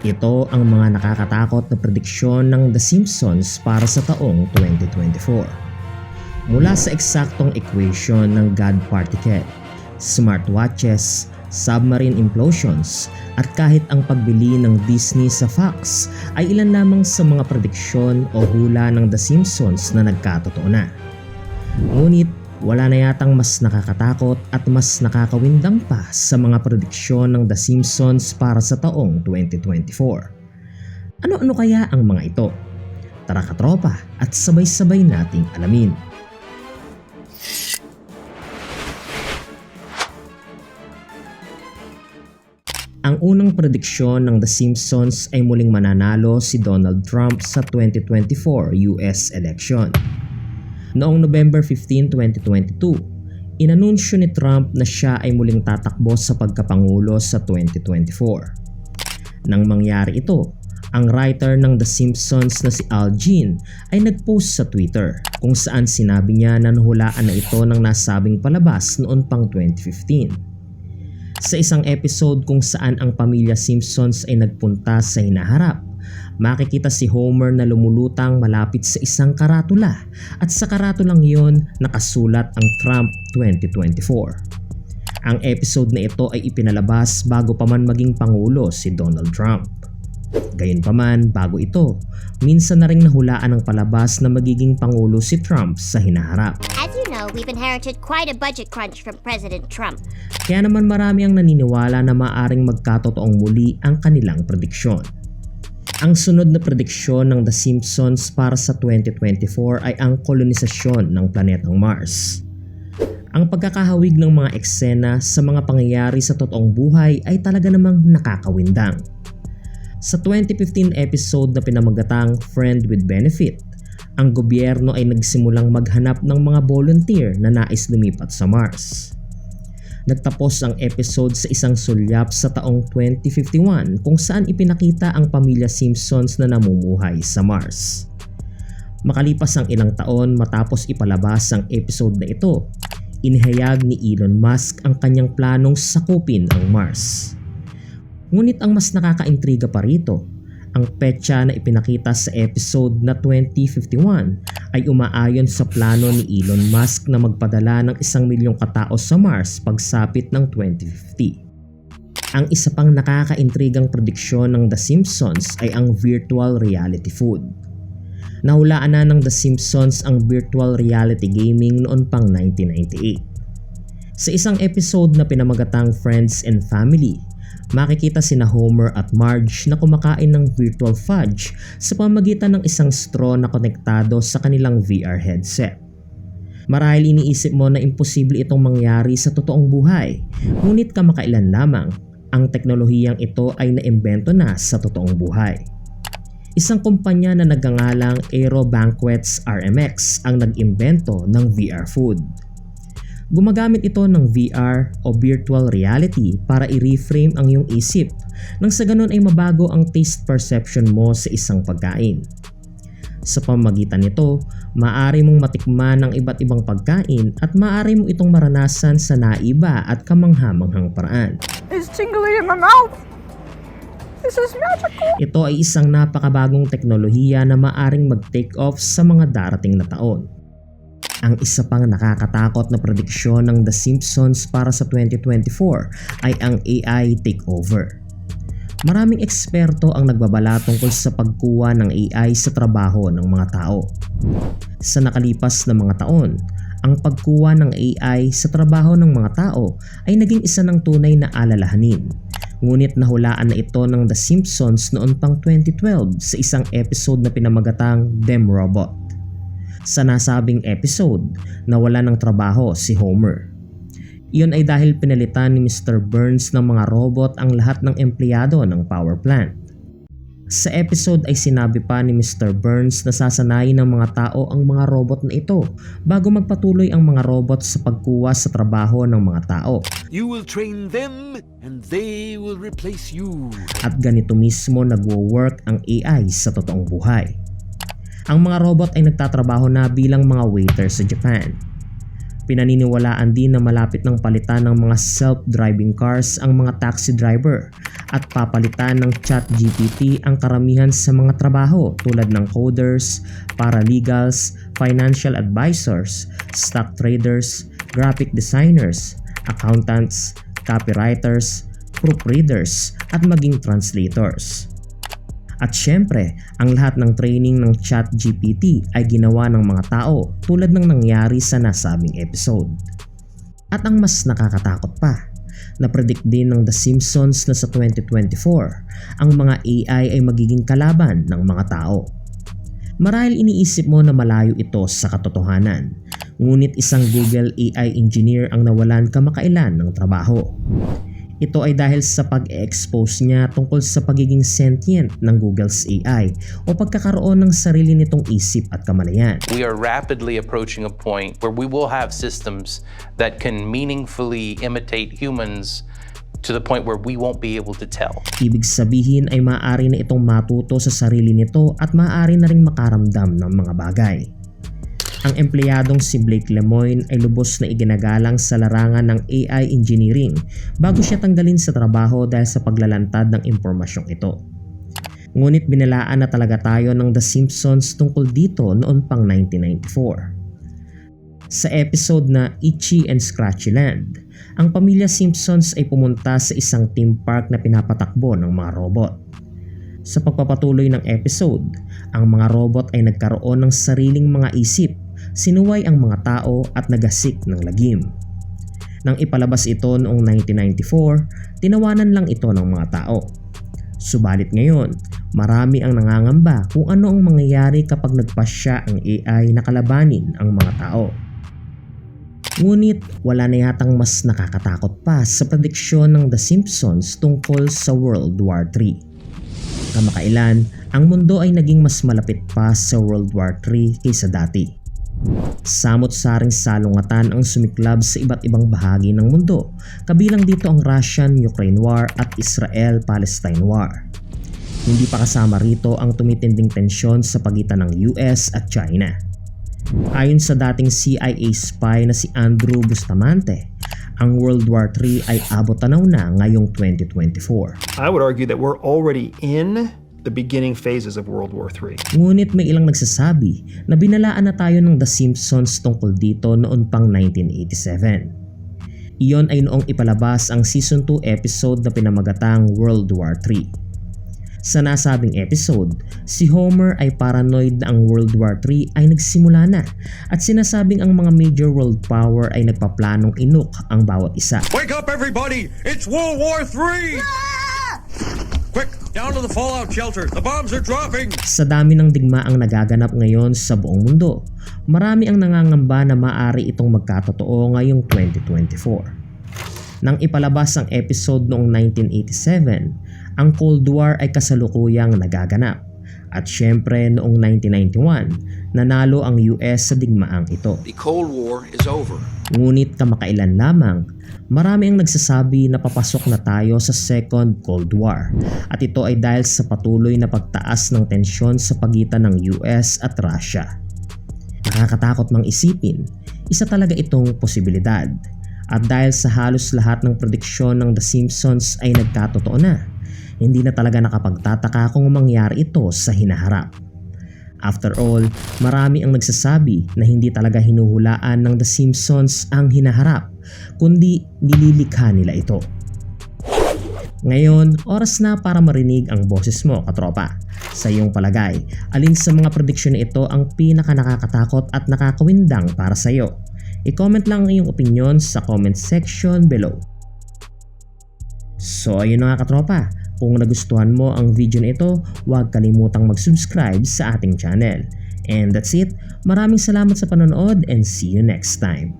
Ito ang mga nakakatakot na prediksyon ng The Simpsons para sa taong 2024. Mula sa eksaktong equation ng God particle, smartwatches, submarine implosions, at kahit ang pagbili ng Disney sa Fox ay ilan lamang sa mga prediksyon o hula ng The Simpsons na nagkatotoo na. Ngunit wala na yatang mas nakakatakot at mas nakakawindang pa sa mga prediksyon ng The Simpsons para sa taong 2024. Ano-ano kaya ang mga ito? Tara katropa at sabay-sabay nating alamin. Ang unang prediksyon ng The Simpsons ay muling mananalo si Donald Trump sa 2024 US election. Noong November 15, 2022, inanunsyo ni Trump na siya ay muling tatakbo sa pagkapangulo sa 2024. Nang mangyari ito, ang writer ng The Simpsons na si Al Jean ay nagpost sa Twitter kung saan sinabi niya na nahulaan na ito ng nasabing palabas noon pang 2015. Sa isang episode kung saan ang pamilya Simpsons ay nagpunta sa hinaharap, makikita si Homer na lumulutang malapit sa isang karatula at sa karatulang iyon nakasulat ang Trump 2024. Ang episode na ito ay ipinalabas bago pa man maging pangulo si Donald Trump. Gayunpaman, bago ito, minsan na ring nahulaan ng palabas na magiging pangulo si Trump sa hinaharap. As you know, we've inherited quite a budget crunch from President Trump. Kaya naman marami ang naniniwala na maaring magkatotoong muli ang kanilang prediksyon. Ang sunod na prediksyon ng The Simpsons para sa 2024 ay ang kolonisasyon ng planetang Mars. Ang pagkakahawig ng mga eksena sa mga pangyayari sa totoong buhay ay talaga namang nakakawindang. Sa 2015 episode na pinamagatang Friend with Benefit, ang gobyerno ay nagsimulang maghanap ng mga volunteer na nais lumipat sa Mars. Nagtapos ang episode sa isang sulyap sa taong 2051 kung saan ipinakita ang pamilya Simpsons na namumuhay sa Mars. Makalipas ang ilang taon matapos ipalabas ang episode na ito, inihayag ni Elon Musk ang kanyang planong sakupin ang Mars. Ngunit ang mas nakakaintriga pa rito, ang petsa na ipinakita sa episode na 2051 ay umaayon sa plano ni Elon Musk na magpadala ng isang milyong katao sa Mars pagsapit ng 2050. Ang isa pang nakakaintrigang prediksyon ng The Simpsons ay ang virtual reality food. Nahulaan na ng The Simpsons ang virtual reality gaming noon pang 1998. Sa isang episode na pinamagatang Friends and Family, makikita sina Homer at Marge na kumakain ng virtual fudge sa pamagitan ng isang straw na konektado sa kanilang VR headset. Marahil iniisip mo na imposible itong mangyari sa totoong buhay, ngunit kamakailan lamang, ang teknolohiyang ito ay naimbento na sa totoong buhay. Isang kumpanya na nagangalang Aero Banquets RMX ang nag-imbento ng VR food. Gumagamit ito ng VR o virtual reality para i-reframe ang iyong isip nang sa ganun ay mabago ang taste perception mo sa isang pagkain. Sa pamagitan nito, maaari mong matikman ang iba't ibang pagkain at maaari mo itong maranasan sa naiba at kamanghamanghang paraan. It's tingly in my mouth. This is magical. Ito ay isang napakabagong teknolohiya na maaring mag-take off sa mga darating na taon. Ang isa pang nakakatakot na prediksyon ng The Simpsons para sa 2024 ay ang AI takeover. Maraming eksperto ang nagbabala tungkol sa pagkuha ng AI sa trabaho ng mga tao. Sa nakalipas na mga taon, ang pagkuha ng AI sa trabaho ng mga tao ay naging isa ng tunay na alalahanin. Ngunit nahulaan na ito ng The Simpsons noon pang 2012 sa isang episode na pinamagatang Them Robot. Sa nasabing episode, nawala ng trabaho si Homer. Iyon ay dahil pinalitan ni Mr. Burns ng mga robot ang lahat ng empleyado ng power plant. Sa episode ay sinabi pa ni Mr. Burns na sasanayin ng mga tao ang mga robot na ito bago magpatuloy ang mga robot sa pagkuha sa trabaho ng mga tao. You will train them and they will replace you. At ganito mismo nagwo-work ang AI sa totoong buhay. Ang mga robot ay nagtatrabaho na bilang mga waiter sa Japan. Pinaniniwalaan din na malapit ng palitan ng mga self-driving cars ang mga taxi driver at papalitan ng ChatGPT ang karamihan sa mga trabaho tulad ng coders, paralegals, financial advisors, stock traders, graphic designers, accountants, copywriters, proofreaders, at maging translators. At syempre, ang lahat ng training ng ChatGPT ay ginawa ng mga tao tulad ng nangyari sa nasabing episode. At ang mas nakakatakot pa, na-predict din ng The Simpsons na sa 2024, ang mga AI ay magiging kalaban ng mga tao. Marahil iniisip mo na malayo ito sa katotohanan, ngunit isang Google AI engineer ang nawalan kamakailan ng trabaho. Ito ay dahil sa pag-expose niya tungkol sa pagiging sentient ng Google's AI o pagkakaroon ng sarili nitong isip at kamalayan. We are rapidly approaching a point where we will have systems that can meaningfully imitate humans to the point where we won't be able to tell. Ibig sabihin ay maaari na itong matuto sa sarili nito at maaari na ring makaramdam ng mga bagay. Ang empleyadong si Blake Lemoine ay lubos na iginagalang sa larangan ng AI engineering bago siya tanggalin sa trabaho dahil sa paglalantad ng impormasyong ito. Ngunit binalaan na talaga tayo ng The Simpsons tungkol dito noon pang 1994. Sa episode na Itchy and Scratchy Land, ang pamilya Simpsons ay pumunta sa isang theme park na pinapatakbo ng mga robot. Sa pagpapatuloy ng episode, ang mga robot ay nagkaroon ng sariling mga isip, sinuway ang mga tao at nagasik ng lagim. Nang ipalabas ito noong 1994, tinawanan lang ito ng mga tao. Subalit ngayon, marami ang nangangamba kung ano ang mangyayari kapag nagpasya ang AI na kalabanin ang mga tao. Ngunit wala na yatang mas nakakatakot pa sa prediksyon ng The Simpsons tungkol sa World War III. Kamakailan, ang mundo ay naging mas malapit pa sa World War III kaysa dati. Samot-saring salungatan ang sumiklab sa iba't ibang bahagi ng mundo, kabilang dito ang Russian-Ukraine War at Israel-Palestine War. Hindi pa kasama rito ang tumitinding tensyon sa pagitan ng US at China. Ayon sa dating CIA spy na si Andrew Bustamante, ang World War III ay abot tanaw na ngayong 2024. I would argue that we're already in the beginning phases of World War III. Ngunit may ilang nagsasabi na binalaan na tayo ng The Simpsons tungkol dito noon pang 1987. Iyon ay noong ipalabas ang Season 2 episode na pinamagatang World War III. Sa nasabing episode, si Homer ay paranoid na ang World War III ay nagsimula na at sinasabing ang mga major world power ay nagpaplanong inuk ang bawat isa. Wake up, everybody! It's World War III! Down to the fallout shelter. The bombs are dropping! Sa dami ng digma ang nagaganap ngayon sa buong mundo, marami ang nangangamba na maaari itong magkatotoo ngayong 2024. Nang ipalabas ang episode noong 1987, ang Cold War ay kasalukuyang nagaganap. At syempre noong 1991, nanalo ang US sa digmaang ito. The Cold War is over. Ngunit kamakailan lamang, marami ang nagsasabi na papasok na tayo sa Second Cold War at ito ay dahil sa patuloy na pagtaas ng tensyon sa pagitan ng US at Russia. Nakakatakot mang isipin, isa talaga itong posibilidad. At dahil sa halos lahat ng prediksyon ng The Simpsons ay nagkatotoo na, hindi na talaga nakapagtataka kung mangyari ito sa hinaharap. After all, marami ang nagsasabi na hindi talaga hinuhulaan ng The Simpsons ang hinaharap, kundi nililikha nila ito. Ngayon, oras na para marinig ang boses mo, katropa. Sa iyong palagay, alin sa mga prediksyon ito ang pinaka nakakatakot at nakakawindang para sa iyo? I-comment lang ang iyong opinion sa comment section below. So ayun na nga katropa, kung nagustuhan mo ang video na ito, huwag kalimutang mag-subscribe sa ating channel. And that's it, maraming salamat sa panonood and see you next time.